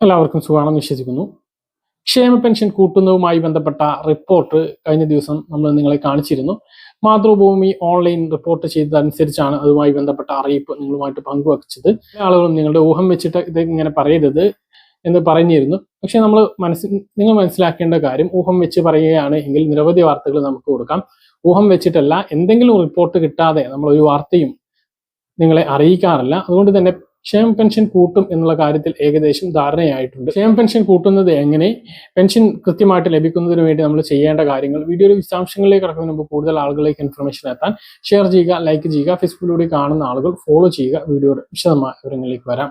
എല്ലാവർക്കും സുഖമാണെന്ന് വിശ്വസിക്കുന്നു. ക്ഷേമ പെൻഷൻ കൂട്ടുന്നതുമായി ബന്ധപ്പെട്ട റിപ്പോർട്ട് കഴിഞ്ഞ ദിവസം നമ്മൾ നിങ്ങളെ കാണിച്ചിരുന്നു. മാതൃഭൂമി ഓൺലൈൻ റിപ്പോർട്ട് ചെയ്തതനുസരിച്ചാണ് അതുമായി ബന്ധപ്പെട്ട അറിയിപ്പ് നിങ്ങളുമായിട്ട് പങ്കുവച്ചത്. ആളുകളും നിങ്ങളുടെ ഊഹം വെച്ചിട്ട് ഇത് ഇങ്ങനെ പറയരുത് എന്ന് പറഞ്ഞിരുന്നു. പക്ഷെ നമ്മൾ മനസ്സിൽ നിങ്ങൾ മനസ്സിലാക്കേണ്ട കാര്യം ഊഹം വെച്ച് പറയുകയാണ് എങ്കിൽ നിരവധി വാർത്തകൾ നമുക്ക് കൊടുക്കാം. ഊഹം വെച്ചിട്ടല്ല എന്തെങ്കിലും റിപ്പോർട്ട് കിട്ടാതെ നമ്മൾ ഒരു വാർത്തയും നിങ്ങളെ അറിയിക്കാറില്ല. അതുകൊണ്ട് തന്നെ ക്ഷേമ പെൻഷൻ കൂട്ടും എന്നുള്ള കാര്യത്തിൽ ഏകദേശം ധാരണയായിട്ടുണ്ട്. ക്ഷേമ പെൻഷൻ കൂട്ടുന്നത് എങ്ങനെ? പെൻഷൻ കൃത്യമായിട്ട് ലഭിക്കുന്നതിന് വേണ്ടി നമ്മൾ ചെയ്യേണ്ട കാര്യങ്ങൾ വീഡിയോയുടെ വിശദാംശങ്ങളിലേക്ക് കടക്കുന്നതിന് മുമ്പ് കൂടുതൽ ആളുകളിലേക്ക് ഇൻഫർമേഷൻ എത്താൻ ഷെയർ ചെയ്യുക ലൈക്ക് ചെയ്യുക ഫേസ്ബുക്കിലൂടെ കാണുന്ന ആളുകൾ ഫോളോ ചെയ്യുക. വീഡിയോയുടെ വിശദമായ വിവരങ്ങളിലേക്ക് വരാം.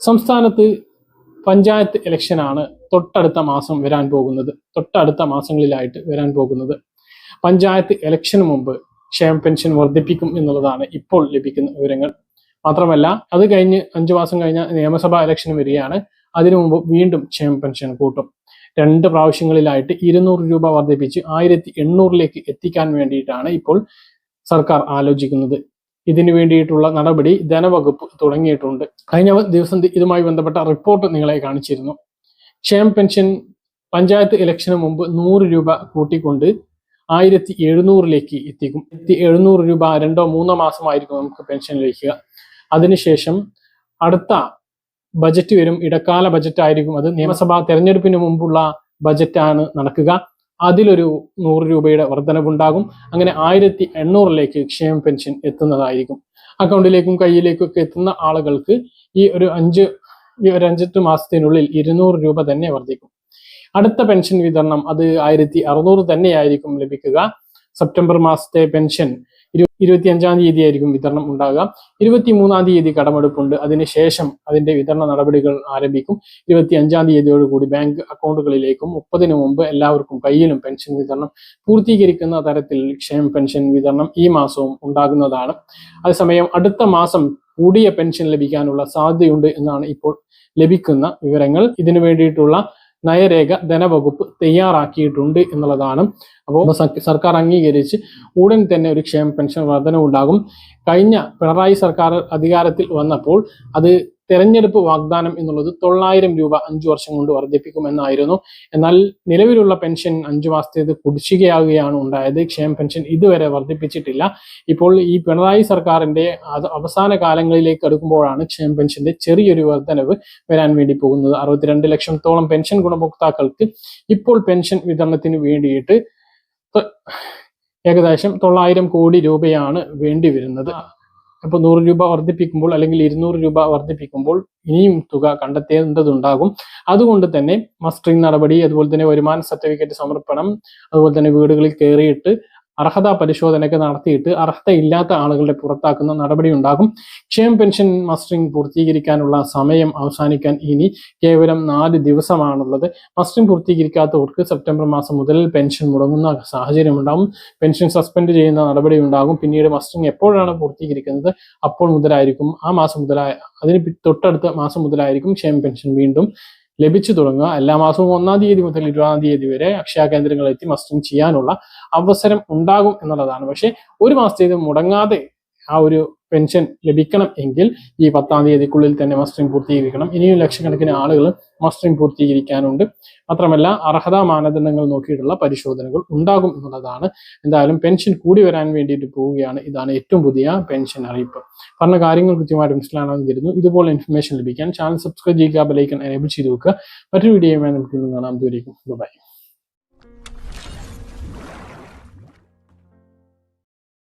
സംസ്ഥാനത്ത് പഞ്ചായത്ത് ഇലക്ഷനാണ് തൊട്ടടുത്ത മാസം വരാൻ പോകുന്നത്. തൊട്ടടുത്ത മാസങ്ങളിലായിട്ട് വരാൻ പോകുന്നത്. പഞ്ചായത്ത് ഇലക്ഷന് മുമ്പ് ക്ഷേമ പെൻഷൻ വർദ്ധിപ്പിക്കും എന്നുള്ളതാണ് ഇപ്പോൾ ലഭിക്കുന്ന വിവരങ്ങൾ. മാത്രമല്ല അത് കഴിഞ്ഞ് അഞ്ചു മാസം കഴിഞ്ഞ നിയമസഭാ ഇലക്ഷൻ വരികയാണ്. അതിനു മുമ്പ് വീണ്ടും ക്ഷേമ പെൻഷൻ കൂട്ടും. രണ്ട് പ്രാവശ്യങ്ങളിലായിട്ട് ഇരുന്നൂറ് രൂപ വർദ്ധിപ്പിച്ച് ആയിരത്തി എണ്ണൂറിലേക്ക് എത്തിക്കാൻ വേണ്ടിയിട്ടാണ് ഇപ്പോൾ സർക്കാർ ആലോചിക്കുന്നത്. ഇതിനു വേണ്ടിയിട്ടുള്ള നടപടി ധനവകുപ്പ് തുടങ്ങിയിട്ടുണ്ട്. കഴിഞ്ഞ ദിവസം ഇതുമായി ബന്ധപ്പെട്ട റിപ്പോർട്ട് നിങ്ങളെ കാണിച്ചിരുന്നു. ക്ഷേമ പെൻഷൻ പഞ്ചായത്ത് ഇലക്ഷന് മുമ്പ് നൂറ് രൂപ കൂട്ടിക്കൊണ്ട് ആയിരത്തി എഴുന്നൂറിലേക്ക് എത്തിക്കും. എഴുന്നൂറ് രൂപ രണ്ടോ മൂന്നോ മാസമായിരിക്കും നമുക്ക് പെൻഷൻ ലഭിക്കുക. അതിനുശേഷം അടുത്ത ബജറ്റ് വരും. ഇടക്കാല ബജറ്റ് ആയിരിക്കും അത്. നിയമസഭാ തെരഞ്ഞെടുപ്പിന് മുമ്പുള്ള ബജറ്റാണ് നടക്കുക. അതിലൊരു നൂറ് രൂപയുടെ വർധനവുണ്ടാകും. അങ്ങനെ ആയിരത്തി എണ്ണൂറിലേക്ക് ക്ഷേമ പെൻഷൻ എത്തുന്നതായിരിക്കും. അക്കൗണ്ടിലേക്കും കയ്യിലേക്കും ഒക്കെ എത്തുന്ന ആളുകൾക്ക് ഈ ഒരു അഞ്ച് ഈ ഒരു അഞ്ചെട്ട് മാസത്തിനുള്ളിൽ ഇരുന്നൂറ് രൂപ തന്നെ വർദ്ധിക്കും അടുത്ത പെൻഷൻ വിതരണം അത് ആയിരത്തി അറുന്നൂറ് തന്നെയായിരിക്കും ലഭിക്കുക. സെപ്റ്റംബർ മാസത്തെ പെൻഷൻ ഇരു ഇരുപത്തി അഞ്ചാം തീയതി ആയിരിക്കും വിതരണം ഉണ്ടാകുക ഇരുപത്തി മൂന്നാം തീയതി കടമെടുപ്പുണ്ട്. അതിനുശേഷം അതിന്റെ വിതരണ നടപടികൾ ആരംഭിക്കും. ഇരുപത്തി അഞ്ചാം തീയതിയോടുകൂടി ബാങ്ക് അക്കൗണ്ടുകളിലേക്കും മുപ്പതിനു മുമ്പ് എല്ലാവർക്കും കയ്യിലും പെൻഷൻ വിതരണം പൂർത്തീകരിക്കുന്ന തരത്തിൽ ക്ഷേമ പെൻഷൻ വിതരണം ഈ മാസവും ഉണ്ടാകുന്നതാണ്. അതേസമയം അടുത്ത മാസം കൂടിയ പെൻഷൻ ലഭിക്കാനുള്ള സാധ്യതയുണ്ട് എന്നാണ് ഇപ്പോൾ ലഭിക്കുന്ന വിവരങ്ങൾ. ഇതിനു വേണ്ടിയിട്ടുള്ള നയരേഖ ധനവകുപ്പ് തയ്യാറാക്കിയിട്ടുണ്ട് എന്നുള്ളതാണ്. അപ്പോൾ സർക്കാർ അംഗീകരിച്ച് ഉടൻ തന്നെ ഒരു ക്ഷേമ പെൻഷൻ വർധനവുണ്ടാകും. കഴിഞ്ഞ പിണറായി സർക്കാർ അധികാരത്തിൽ വന്നപ്പോൾ അത് തെരഞ്ഞെടുപ്പ് വാഗ്ദാനം എന്നുള്ളത് തൊള്ളായിരം രൂപ അഞ്ചു വർഷം കൊണ്ട് വർദ്ധിപ്പിക്കുമെന്നായിരുന്നു. എന്നാൽ നിലവിലുള്ള പെൻഷൻ അഞ്ചു മാസത്തേത് കുടിശ്ശികയാവുകയാണ് ഉണ്ടായത്. ക്ഷേമ പെൻഷൻ ഇതുവരെ വർദ്ധിപ്പിച്ചിട്ടില്ല. ഇപ്പോൾ ഈ പിണറായി സർക്കാരിന്റെ അവസാന കാലങ്ങളിലേക്ക് അടുക്കുമ്പോഴാണ് ക്ഷേമ പെൻഷന്റെ ചെറിയൊരു വർധനവ് വരാൻ വേണ്ടി പോകുന്നത്. അറുപത്തിരണ്ട് ലക്ഷത്തോളം പെൻഷൻ ഗുണഭോക്താക്കൾക്ക് ഇപ്പോൾ പെൻഷൻ വിതരണത്തിന് വേണ്ടിയിട്ട് ഏകദേശം തൊള്ളായിരം കോടി രൂപയാണ് വേണ്ടി വരുന്നത്. അപ്പോൾ നൂറ് രൂപ വർദ്ധിപ്പിക്കുമ്പോൾ അല്ലെങ്കിൽ ഇരുന്നൂറ് രൂപ വർദ്ധിപ്പിക്കുമ്പോൾ ഇനിയും തുക കണ്ടെത്തേണ്ടതുണ്ടാകും. അതുകൊണ്ട് തന്നെ മസ്റ്ററിംഗ് നടപടി അതുപോലെ തന്നെ വരുമാന സർട്ടിഫിക്കറ്റ് സമർപ്പണം അതുപോലെ തന്നെ വീടുകളിൽ കയറിയിട്ട് അർഹതാ പരിശോധനയൊക്കെ നടത്തിയിട്ട് അർഹതയില്ലാത്ത ആളുകളെ പുറത്താക്കുന്ന നടപടി ഉണ്ടാകും ക്ഷേമ പെൻഷൻ മസ്റ്ററിംഗ് പൂർത്തീകരിക്കാനുള്ള സമയം അവസാനിക്കാൻ ഇനി കേവലം നാല് ദിവസമാണുള്ളത്. മസ്റ്ററിംഗ് പൂർത്തീകരിക്കാത്തവർക്ക് സെപ്റ്റംബർ മാസം മുതൽ പെൻഷൻ മുടങ്ങുന്ന സാഹചര്യം ഉണ്ടാകും പെൻഷൻ സസ്പെൻഡ് ചെയ്യുന്ന നടപടി ഉണ്ടാകും പിന്നീട് മസ്റ്ററിംഗ് എപ്പോഴാണ് പൂർത്തീകരിക്കുന്നത്? അപ്പോൾ മുതലായിരിക്കും. ആ മാസം മുതലായ അതിന് തൊട്ടടുത്ത മാസം മുതലായിരിക്കും ക്ഷേമ പെൻഷൻ വീണ്ടും ലഭിച്ചു തുടങ്ങുക. എല്ലാ മാസവും ഒന്നാം തീയതി മുതൽ ഇരുപതാം തീയതി വരെ അക്ഷയ കേന്ദ്രങ്ങളിൽ എത്തി മസ്റ്റിംഗ് ചെയ്യാനുള്ള അവസരം ഉണ്ടാകും എന്നുള്ളതാണ്. പക്ഷേ ഒരു മാസത്തേത് മുടങ്ങാതെ ആ ഒരു പെൻഷൻ ലഭിക്കണം എങ്കിൽ ഈ പത്താം തീയതിക്കുള്ളിൽ തന്നെ മസ്റ്ററിംഗ് പൂർത്തീകരിക്കണം. ഇനിയും ലക്ഷക്കണക്കിന് ആളുകൾ മസ്റ്ററിംഗ് പൂർത്തീകരിക്കാനുണ്ട്. മാത്രമല്ല അർഹതാ മാനദണ്ഡങ്ങൾ നോക്കിയിട്ടുള്ള പരിശോധനകൾ ഉണ്ടാകും എന്നുള്ളതാണ്. എന്തായാലും പെൻഷൻ കൂടി വരാൻ വേണ്ടിയിട്ട് പോവുകയാണ്. ഇതാണ് ഏറ്റവും പുതിയ പെൻഷൻ അറിയിപ്പ്. പറഞ്ഞ കാര്യങ്ങൾ കൃത്യമായിട്ട് മനസ്സിലാണെന്ന് കരുതുന്നു ഇതുപോലെ ഇൻഫർമേഷൻ ലഭിക്കാൻ ചാനൽ സബ്സ്ക്രൈബ് ചെയ്യുക ബലൈക്കൻ എനേബിൾ ചെയ്ത് വെക്കുക. മറ്റൊരു വീഡിയോയുമായി നമുക്ക് കാണാം. ദൂരേക്കും ബൈ